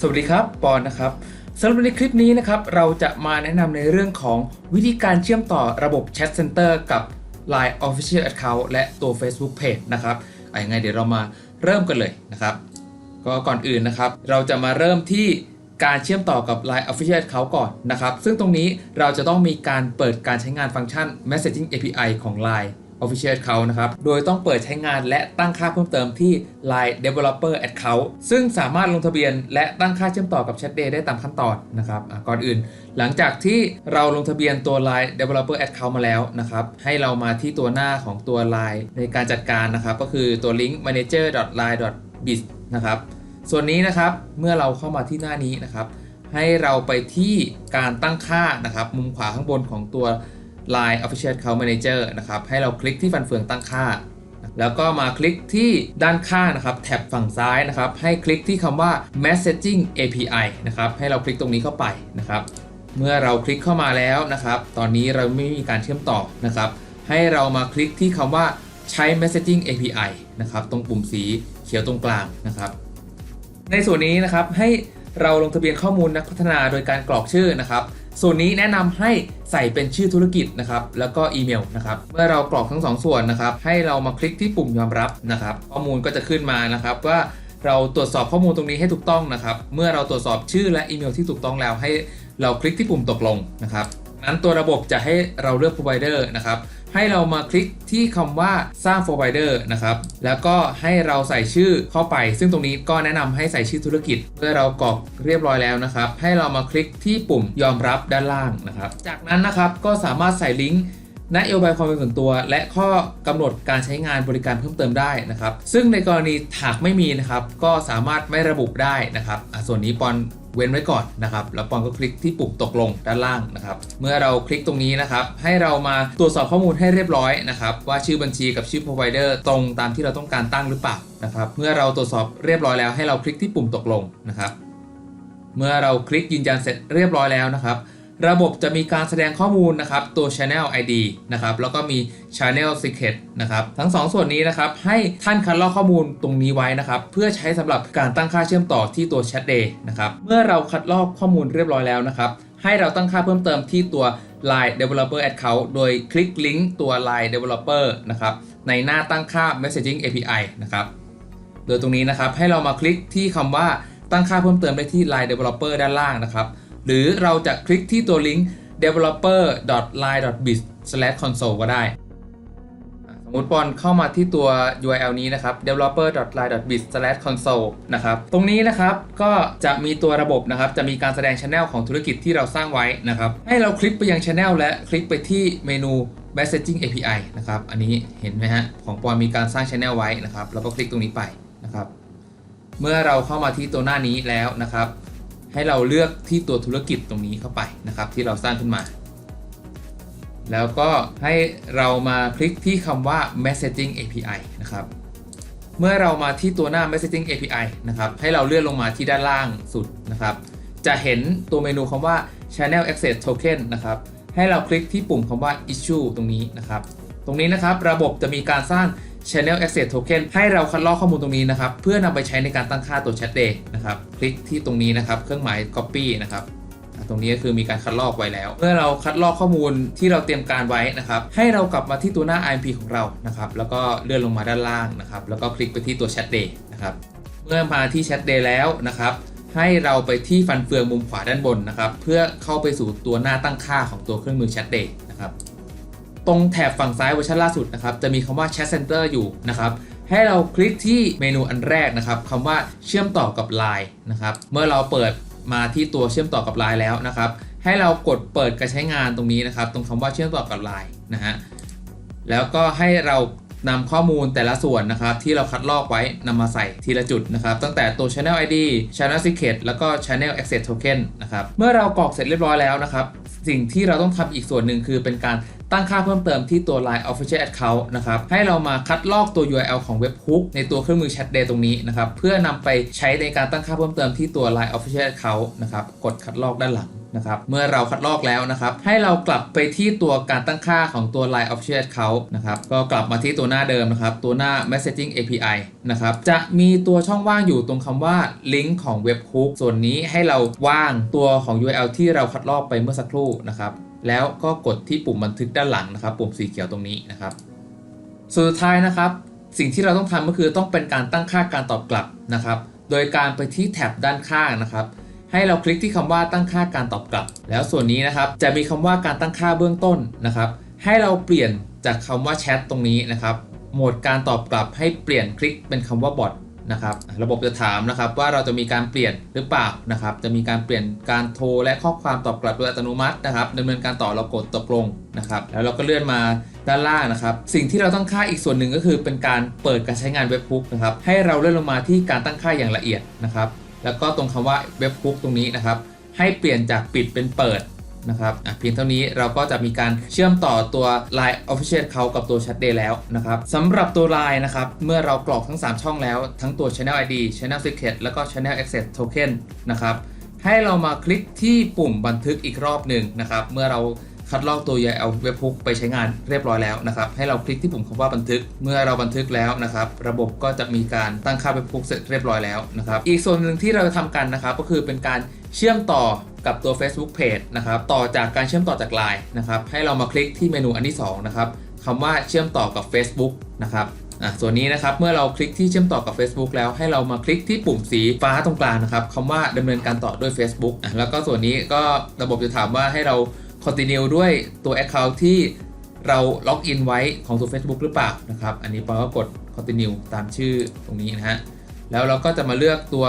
สวัสดีครับปอนนะครับสำหรับในคลิปนี้นะครับเราจะมาแนะนำในเรื่องของวิธีการเชื่อมต่อระบบ Chat Center กับ Line Official Account และตัว Facebook Page นะครับอะยังไงเดี๋ยวเรามาเริ่มกันเลยนะครับก็ก่อนอื่นนะครับ เราจะมาเริ่มที่การเชื่อมต่อกับ Line Official Account ก่อนนะครับ ซึ่งตรงนี้เราจะต้องมีการเปิดการใช้งานฟังก์ชัน Messaging API ของ Line Official Account นะครับ โดยต้องเปิดใช้งานและตั้งค่าเพิ่มเติมที่ Line Developer Account ซึ่งสามารถลงทะเบียนและตั้งค่าเชื่อมต่อกับ ChatDay ได้ตามขั้นตอนนะครับก่อนอื่น หลังจากที่เราลงทะเบียนตัว Line Developer Account มาแล้วนะครับให้เรามาที่ตัวหน้าของตัว Line ในการจัดการนะครับก็คือตัว link manager.line.biz นะครับส่วนนี้นะครับเมื่อเราเข้ามาที่หน้านี้นะครับให้เราไปที่การตั้งค่านะครับมุมขวาข้างบนของตัว Line Official Account Manager นะครับให้เราคลิกที่ฟันเฟืองตั้งค่า แล้วก็มาคลิกที่ด้านข้างนะครับแท็บฝั่งซ้ายนะครับให้คลิกที่คำว่า Messaging API นะครับให้เราคลิกตรงนี้เข้าไปนะครับเมื่อเราคลิกเข้ามาแล้วนะครับ ตอนนี้เราไม่มีการเชื่อมต่อนะครับ ให้เรามาคลิกที่คำว่าใช้ Messaging API นะครับ ตรงปุ่มสีเขียวตรงกลางนะครับ ในส่วนนี้นะครับให้เราลงทะเบียนข้อมูลนักพัฒนาโดยการกรอกชื่อนะครับ ส่วนนี้แนะนำให้ใส่เป็นชื่อธุรกิจนะครับแล้วก็อีเมลนะครับเมื่อเรากรอกทั้งสองส่วนนะครับให้เรามาคลิกที่ปุ่มยอมรับนะครับข้อมูลก็จะขึ้นมานะครับว่าเราตรวจสอบข้อมูลตรงนี้ให้ถูกต้องนะครับเมื่อเราตรวจสอบชื่อและอีเมลที่ถูกต้องแล้วให้เราคลิกที่ปุ่มตกลงนะครับนั้นตัวระบบจะให้เราเลือก provider นะครับ ให้เรามาคลิกที่คำว่าสร้าง provider นะครับแล้วก็ให้เราใส่ชื่อเข้าไป ซึ่งตรงนี้ก็แนะนำให้ใส่ชื่อธุรกิจเมื่อเรากรอกเรียบร้อยแล้วนะครับ ให้เรามาคลิกที่ปุ่มยอมรับด้านล่างนะครับ จากนั้นนะครับก็สามารถใส่ลิงก์นโยบายความเป็นส่วนตัว และข้อกำหนดการใช้งานบริการเพิ่มเติมได้นะครับ ซึ่งในกรณีหากไม่มีนะครับ ก็สามารถไม่ระบุได้นะครับอะส่วนนี้ปอน เว้นไว้ก่อนนะครับแล้วปอนก็คลิกที่ปุ่มตกลงด้านล่างนะครับเมื่อเราคลิกตรงนี้นะครับให้เรามาตรวจสอบข้อมูลให้เรียบร้อยนะครับว่าชื่อบัญชีกับชื่อ provider ตรงตามที่เราต้องการตั้งหรือเปล่านะครับเมื่อเราตรวจสอบเรียบร้อยแล้วให้เราคลิกที่ปุ่มตกลงนะครับเมื่อเราคลิกยืนยันเสร็จเรียบร้อยแล้วนะครับระบบจะมีการแสดงข้อมูลนะครับตัว Channel ID นะครับแล้วก็มี Channel Secret นะครับทั้ง2ส่วนนี้นะครับให้ท่านคัดลอกข้อมูลตรงนี้ไว้นะครับเพื่อใช้สำหรับการตั้งค่าเชื่อมต่อที่ตัว Chat Day นะครับเมื่อเราคัดลอกข้อมูลเรียบร้อยแล้วนะครับให้เราตั้งค่าเพิ่มเติมที่ตัว Line Developer Account โดยคลิกลิงก์ตัว Line Developer นะครับในหน้าตั้งค่า Messaging API นะครับโดยตรงนี้นะครับให้เรามาคลิกที่คำว่าตั้งค่าเพิ่มเติมได้ที่ Line Developer ด้านล่างนะครับหรือเราจะคลิกที่ตัวลิงก์ developer.line.biz/console ก็ได้ มมติปอนเข้ามาที่ตัว URL นี้นะครับ developer.line.biz/console นะครับ ตรงนี้นะครับก็จะมีตัวระบบนะครับ จะมีการแสดง Channel ของธุรกิจที่เราสร้างไว้นะครับ ให้เราคลิกไปยัง Channel และคลิกไปที่เมนู Messaging API นะครับ อันนี้เห็นไหมฮะ ของปอนมีการสร้าง Channel ไว้นะครับ แล้วก็คลิกตรงนี้ไปนะครับ เมื่อเราเข้ามาที่ตัวหน้านี้แล้วนะครับ ให้เราเลือกที่ตัวธุรกิจตรงนี้เข้าไปนะครับ ที่เราสร้างขึ้นมา แล้วก็ให้เรามาคลิกที่คำว่า messaging API นะครับเมื่อเรามาที่ตัวหน้า messaging API นะครับให้เราเลื่อนลงมาที่ด้านล่างสุดนะครับจะเห็นตัวเมนูคำว่า channel access token นะครับให้เราคลิกที่ปุ่มคำว่า issue ตรงนี้นะครับตรงนี้นะครับระบบจะมีการสร้าง Channel Access Token ให้เราคัดลอกข้อมูลตรงนี้นะครับ เพื่อนำไปใช้ในการตั้งค่าตัว Chat Day นะครับ คลิกที่ตรงนี้นะครับ เครื่องหมาย Copy นะครับ ตรงนี้ก็คือมีการคัดลอกไว้แล้ว เมื่อเราคัดลอกข้อมูลที่เราเตรียมการไว้นะครับ ให้เรากลับมาที่ตัวหน้า IMP ของเรานะครับ แล้วก็เลื่อนลงมาด้านล่างนะครับ แล้วก็คลิกไปที่ตัว Chat Day นะครับ เมื่อมาที่ Chat Day แล้วนะครับ ให้เราไปที่ฟันเฟืองมุมขวาด้านบนนะครับ เพื่อเข้าไปสู่ตัวหน้าตั้งค่าของตัวเครื่องมือ Chat Day นะครับ ตรงแถบฝั่งซ้ายเวอร์ชันล่าสุดนะครับ จะมีคำว่า Chat Center อยู่นะครับให้เราคลิกที่เมนูอันแรกนะครับคำว่าเชื่อมต่อกับ Line นะครับ เมื่อเราเปิด มาที่ตัวเชื่อมต่อกับ Line แล้วนะครับ ให้เรากดเปิดการใช้งานตรงนี้นะครับ ตรงคำว่าเชื่อมต่อกับ Line นะฮะแล้วก็ให้เรา นำข้อมูลแต่ละส่วนนะครับที่เราคัดลอกไว้นำมาใส่ทีละจุดนะครับตั้งแต่ตัว Channel ID Channel Secret แล้วก็ Channel Access Token นะครับเมื่อเรากรอกเสร็จเรียบร้อยแล้วนะครับสิ่งที่เราต้องทำอีกส่วนหนึ่งคือเป็นการตั้งค่าเพิ่มเติมที่ตัว Line Official Account นะครับให้เรามาคัดลอกตัว URL ของ Webhook ในตัวเครื่องมือ Chat Day ตรงนี้นะครับเพื่อนำไปใช้ในการตั้งค่าเพิ่มเติมที่ตัว Line Official Account นะครับกดคัดลอกด้านหลัง นะครับ เมื่อเราคัดลอกแล้วนะครับ ให้เรากลับไปที่ตัวการตั้งค่าของตัว Line Official Account นะครับ ก็กลับมาที่ตัวหน้าเดิมนะครับ ตัวหน้า Messaging API นะครับ จะมีตัวช่องว่างอยู่ตรงคำว่า Link ของ Webhook ส่วนนี้ให้เราว่างตัวของ URL ที่เราคัดลอกไปเมื่อสักครู่นะครับ แล้วก็กดที่ปุ่มบันทึกด้านหลังนะครับ ปุ่มสีเขียวตรงนี้นะครับ สุดท้ายนะครับ สิ่งที่เราต้องทำก็คือต้องเป็นการตั้งค่าการตอบกลับนะครับ โดยการไปที่แท็บด้านข้างนะครับ ให้เราคลิกที่คำว่าตั้งค่าการตอบกลับ แล้วส่วนนี้นะครับจะมีคำว่าการตั้งค่าเบื้องต้นนะครับ ให้เราเปลี่ยนจากคำว่าแชทตรงนี้นะครับโหมดการตอบกลับให้เปลี่ยนคลิกเป็นคำว่าบอทนะครับระบบจะถามนะครับว่าเราจะมีการเปลี่ยนหรือเปล่านะครับจะมีการเปลี่ยนการโทรและข้อความตอบกลับโดยอัตโนมัตินะครับดำเนินการต่อเรากดตกลงนะครับแล้วเราก็เลื่อนมาด้านล่างนะครับสิ่งที่เราตั้งค่าอีกส่วนหนึ่งก็คือเป็นการเปิดการใช้งานเว็บพุกนะครับให้เราเลื่อนลงมาที่การตั้งค่าอย่างละเอียดนะครับ แล้วก็ตรงคำว่าเว็บพุกตรงนี้นะครับ ให้เปลี่ยนจากปิดเป็นเปิดนะครับเพียงเท่านี้เราก็จะมีการเชื่อมต่อตัว Line Official เขากับตัว Chat Day แล้วนะครับสำหรับตัว Line นะครับ เมื่อเรากรอกทั้ง 3 ช่องแล้ว ทั้งตัว Channel ID Channel Secret แล้วก็ Channel Access Token นะครับ ให้เรามาคลิกที่ปุ่มบันทึกอีกรอบหนึ่งนะครับ เมื่อเรา คัดลอกตัว URL webhook ไปใช้งานเรียบร้อยแล้วนะครับ ให้เราคลิกที่ปุ่มคำว่าบันทึก เมื่อเราบันทึกแล้วนะครับ ระบบก็จะมีการตั้งค่า webhook เสร็จเรียบร้อยแล้วนะครับ อีกส่วนหนึ่งที่เราจะทำกันนะครับ ก็คือเป็นการเชื่อมต่อกับตัว Facebook Page นะครับ ต่อจากการเชื่อมต่อจาก Line นะครับ ให้เรามาคลิกที่เมนูอันที่สองนะครับคำว่าเชื่อมต่อกับ Facebook นะครับอะส่วนนี้นะครับเมื่อเราคลิกที่เชื่อมต่อกับ Facebook แล้วให้เรามาคลิกที่ปุ่มสีฟ้าตรงกลางนะครับคำว่าดำเนินการต่อด้วย Facebook อะแล้วก็ส่วนนี้ก็ระบบจะถามว่าให้เรา continue ด้วยตัว Account ที่เราล็อกอินไว้ของตัว Facebook หรือเปล่านะครับ อันนี้ปอก็กด continue ตามชื่อตรงนี้นะฮะ แล้วเราก็จะมาเลือกตัว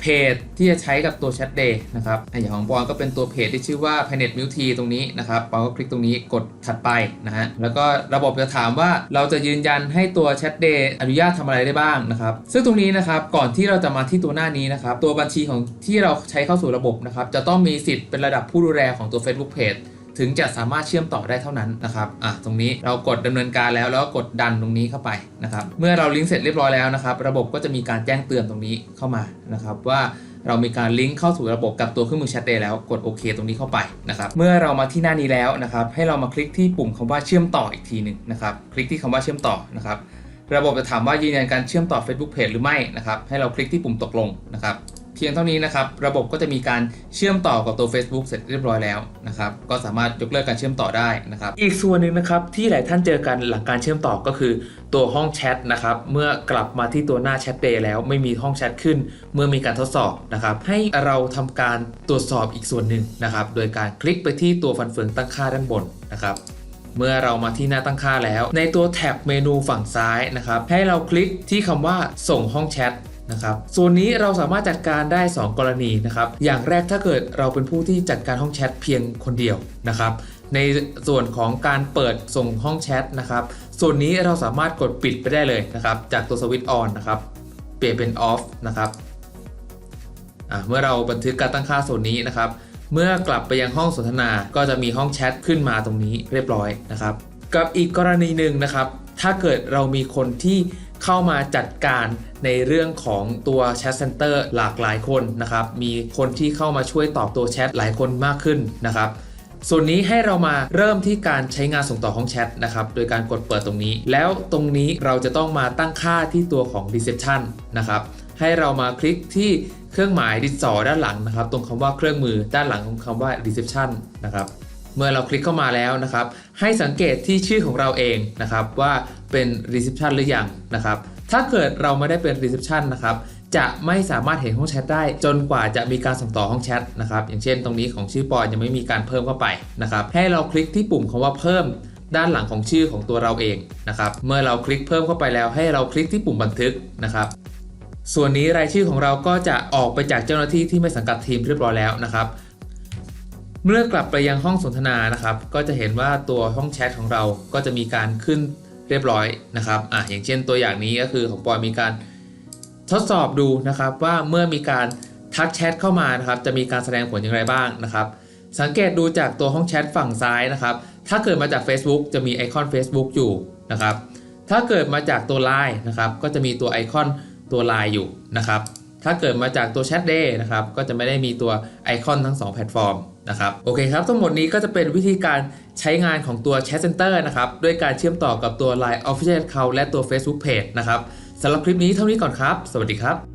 เพจที่จะใช้กับตัว Chat Day นะครับอย่างของปอนก็เป็นตัวเพจที่ชื่อว่า Planet Milk Tea ตรงนี้นะครับปอนก็คลิกตรงนี้กดถัดไปนะฮะแล้วก็ระบบจะถามว่าเราจะยืนยันให้ตัว Chat Day อนุญาตทำอะไรได้บ้างนะครับซึ่งตรงนี้นะครับก่อนที่เราจะมาที่ตัวหน้านี้นะครับตัวบัญชีของที่เราใช้เข้าสู่ระบบนะครับจะต้องมีสิทธิ์เป็นระดับผู้ดูแลของตัว Facebook Page ถึงจะสามารถเชื่อมต่อได้เท่านั้นนะครับอะตรงนี้เรากดดำเนินการแล้วแล้วก็กดดันตรงนี้เข้าไปนะครับเมื่อเราลิงก์เสร็จเรียบร้อยแล้วนะครับ ระบบก็จะมีการแจ้งเตือนตรงนี้เข้ามานะครับว่าเรามีการลิงก์เข้าสู่ระบบกับตัวเครื่องมือแชทเดย์แล้วกดโอเคตรงนี้เข้าไปนะครับเมื่อเรามาที่หน้านี้แล้วนะครับ ให้เรามาคลิกที่ปุ่มคำว่าเชื่อมต่ออีกทีหนึ่งนะครับ คลิกที่คำว่าเชื่อมต่อนะครับ ระบบจะถามว่ายืนยันการเชื่อมต่อ Facebook Page หรือไม่นะครับ ให้เราคลิกที่ปุ่มตกลงนะครับ พียงเท่านี้นะครับ ระบบก็จะมีการเชื่อมต่อกับตัว Facebook เสร็จเรียบร้อยแล้วนะครับ ก็สามารถยกเลิกการเชื่อมต่อได้นะครับ อีกส่วนหนึ่งนะครับที่หลายท่านเจอกันหลังการเชื่อมต่อก็คือตัวห้องแชทนะครับ เมื่อกลับมาที่ตัวหน้าแชทเดย์แล้วไม่มีห้องแชทขึ้น เมื่อมีการทดสอบนะครับ ให้เราทำการตรวจสอบอีกส่วนหนึ่งนะครับ โดยการคลิกไปที่ตัวฟันเฟืองตั้งค่าด้านบนนะครับเมื่อเรามาที่หน้าตั้งค่าแล้ว ในตัวแท็บเมนูฝั่งซ้ายนะครับ ให้เราคลิกที่คำว่าส่งห้องแชท นะครับส่วนนี้เราสามารถจัดการได้ 2 กรณีนะครับอย่างแรกถ้าเกิดเราเป็นผู้ที่จัดการห้องแชทเพียงคนเดียวนะครับในส่วนของการเปิดส่งห้องแชทนะครับส่วนนี้เราสามารถกดปิดไปได้เลยนะครับจากตัวสวิตช์ออนนะครับเปลี่ยนเป็นออฟนะครับเมื่อเราบันทึกการตั้งค่าส่วนนี้นะครับ เมื่อกลับไปยังห้องสนทนาก็จะมีห้องแชทขึ้นมาตรงนี้เรียบร้อยนะครับ กับอีกกรณีหนึ่งนะครับ ถ้าเกิดเรามีคนที่ เข้ามาจัดการในเรื่องของตัวแชทเซ็นเตอร์หลากหลายคนนะครับ มีคนที่เข้ามาช่วยตอบตัวแชทหลายคนมากขึ้นนะครับส่วนนี้ให้เรามาเริ่มที่การใช้งานส่งต่อห้องแชทนะครับ โดยการกดเปิดตรงนี้ แล้วตรงนี้เราจะต้องมาตั้งค่าที่ตัวของ reception นะครับ ให้เรามาคลิกที่เครื่องหมายดิสอด้านหลังนะครับ ตรงคำว่าเครื่องมือด้านหลังของคำว่า reception นะครับ เมื่อเราคลิกเข้ามาแล้วนะครับ ให้สังเกตที่ชื่อของเราเองนะครับว่า เป็น reception หรือยังนะครับ ถ้าเกิดเราไม่ได้เป็น reception นะครับ จะไม่สามารถเห็นห้องแชทได้จนกว่าจะมีการส่งต่อห้องแชทนะครับ อย่างเช่นตรงนี้ของชื่อปอนยังไม่มีการเพิ่มเข้าไปนะครับ ให้เราคลิกที่ปุ่มคำว่าเพิ่มด้านหลังของชื่อของตัวเราเองนะครับ เมื่อเราคลิกเพิ่มเข้าไปแล้ว ให้เราคลิกที่ปุ่มบันทึกนะครับส่วนนี้รายชื่อของเราก็จะออกไปจากเจ้าหน้าที่ที่ไม่สังกัดทีมเรียบร้อยแล้วนะครับ เมื่อกลับไปยังห้องสนทนานะครับ ก็จะเห็นว่าตัวห้องแชทของเราก็จะมีการขึ้น เรียบร้อยนะครับอะอย่างเช่นตัวอย่างนี้ก็คือของปอยมีการทดสอบดูนะครับว่าเมื่อมีการทักแชทเข้ามานะครับจะมีการแสดงผลอย่างไรบ้างนะครับ สังเกตดูจากตัวห้องแชทฝั่งซ้ายนะครับ ถ้าเกิดมาจาก Facebook จะมีไอคอน Facebook อยู่นะครับ ถ้าเกิดมาจากตัว Line นะครับก็จะมีตัวไอคอนตัว Line อยู่นะครับ ถ้าเกิดมาจากตัว Chat Day นะครับ ก็จะไม่ได้มีตัวไอคอนทั้ง 2 แพลตฟอร์มนะครับโอเคครับทั้งหมดนี้ก็จะเป็นวิธีการใช้งานของตัว Chat Center นะครับด้วยการเชื่อมต่อกับตัว Line Official Account และตัว Facebook Page นะครับสำหรับคลิปนี้เท่านี้ก่อนครับ สวัสดีครับ